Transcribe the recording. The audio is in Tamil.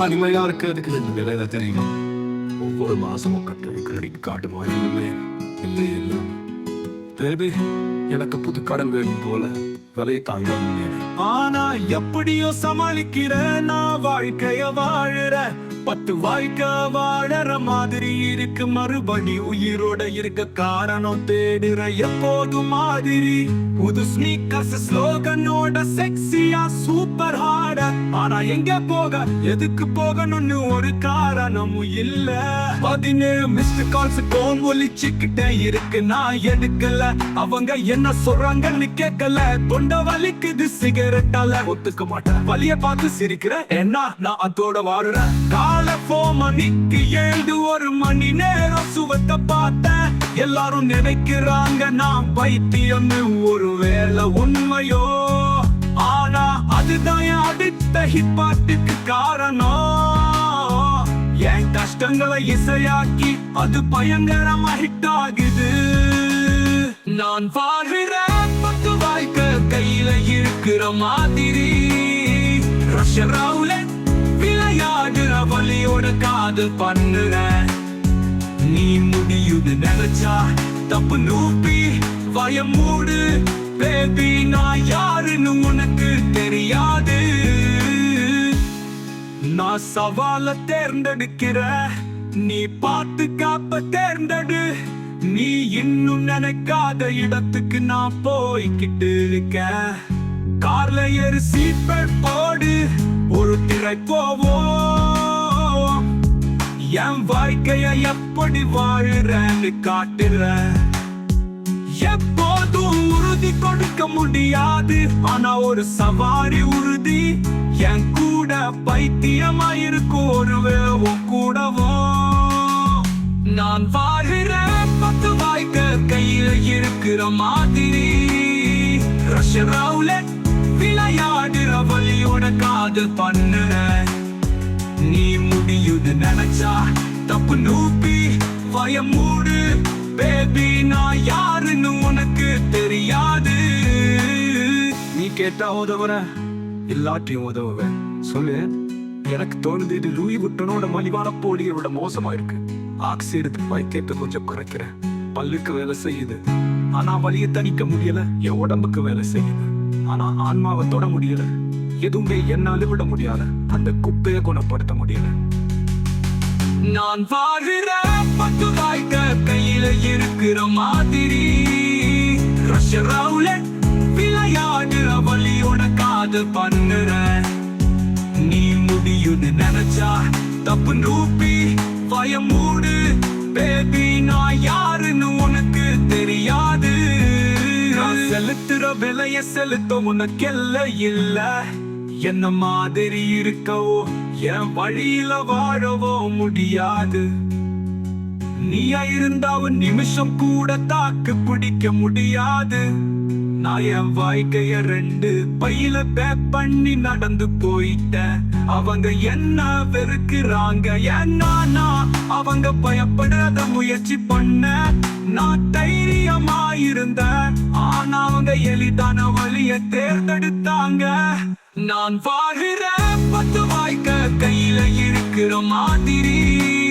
அனிமையா இருக்கிறதுக்கு ரெண்டு தான் தெரியுமா ஒவ்வொரு மாசமும் கட்டுற கிரெடிட் கார்டு மாதிரி இல்லை இல்லை இல்லை பேபி எனக்கு புது கடன் வேணும் போல விலை தாங்க ஆனா எப்படியோ சமாளிக்கிற நான் வாழ்க்கைய வாழற பத்து வாழ்க்கை வாழற மாதிரி இருக்கு மறுபடி உயிரோட இருக்க காரணம் தேடுற எப்போது மாதிரி புது ஸ்னீக்கர்ஸ் ஸ்லோகனோட செக்ஸியா சூப்பர் ஆனா எங்க போக? எதுக்கு போகணும்னு ஒரு காரணமும் இல்ல. பதினேழு மிஸ்டு கால்ஸ் கோன் ஒலிச்சுக்கிட்டே இருக்கு. நான் எடுக்கல. அவங்க என்ன சொல்றாங்கன்னு கேட்கல. தொண்ட வலிக்குது சிகரெட்டால ஒத்துக்க மாட்டேன். வலிய பார்த்து சிரிக்கிறேன் என்ன? நான் அதோட வாடுறேன். கால போ மணிக்கு எழுந்து ஒரு மணி நேரம் சுவத்தை பார்த்தேன். எல்லாரும் நினைக்கிறாங்க நான் பைத்தியம்னு ஒரு வேலை உண்மையோ? அடுத்த ஹிட் காரணம்? என் கஷ்டங்களை இசையாக்கி அது பயங்கரமா ஹிட் ஆகுது நான் வாழ்கிற பத்து வாய்க்க கையில இருக்கிற மாதிரி. ரஷ்ய ரவுலட் விளையாடுற வழியோட காதல் பண்ணுற. நீ முடியுது நினைச்சா தப்பு நூப்பி வயம் மூடு பேபி நான் யாருன்னு உனக்கு தெரியாது நான் சவால தேர்ந்தெடுக்கிற நீ பார்த்து காப்ப தேர்ந்தெடு. நீ இன்னும் நினைக்காத இடத்துக்கு நான் போய்கிட்டு இருக்க கார்ல ஏறு சீட்பெல்ட் போடு ஒரு திரை போவோம். என் வாழ்க்கைய எப்படி வாழுறேன்னு காட்டுற எப்போதும் உறுதி கொடுக்க முடியாது. ஆனா ஒரு சவாரி உறுதி. என் கூட பைத்தியமா இருக்கும் ஒருவே கூடவோ நான் வாழ்கிற பத்து வாய்க்க கையில இருக்கிற மாதிரி. ரஷ்ய ரவுலட் விளையாடுற வழியோட காதல் பண்ணுற. நீ முடியுது நினைச்சா தப்பு நூப்பி வயம் மூடு பேபி நான் யாருன்னு உனக்கு தெரியாது. கேட்டா உதவுற. எல்லாத்தையும் உதவுவேன். சொல்லு. எனக்கு தோணுது இது லூயி விட்டனோட மலிவான போலியோட மோசமா இருக்கு. ஆக்சைடு வைத்தியத்தை கொஞ்சம் குறைக்கிறேன். பல்லுக்கு வேலை செய்யுது. ஆனா வலியை தணிக்க முடியல. என் உடம்புக்கு வேலை செய்யுது. ஆனா ஆன்மாவை தொட முடியல. எதுவுமே என்னால விட முடியல. அந்த குப்பையை குணப்படுத்த முடியல. நான் வாழ்கிற பத்து வாழ்க்கை கையில இருக்கிற மாதிரி. ரஷ்ய ரவுலட் விளையாடுற வழியோட பண்ணுற. நீ முடியும்னு நினைச்சா தப்பு நூப்பி பயம் மூடு. பேபி நான் யாருன்னு உனக்கு தெரியாது. நான் செலுத்துற விலைய செலுத்த உனக்கெல்ல இல்ல. என்ன மாதிரி இருக்கவோ என் வழியில வாழவோ முடியாது. நீயா இருந்தா ஒரு நிமிஷம் கூட தாக்கு பிடிக்க முடியாது. நான் என் வாழ்க்கைய ரெண்டு பையில பேக் பண்ணி நடந்து போயிட்டேன். அவங்க என்ன வெறுக்கிறாங்க? ஏன்னா நான் அவங்க பயப்படாத முயற்சி பண்ண நான் தைரியமா இருந்தேன். ஆனா அவங்க எளிதான வழிய தேர்ந்தெடுத்தாங்க. நான் வாழ்கிற பத்து வாய்க்க கையில இருக்கிற மாதிரி.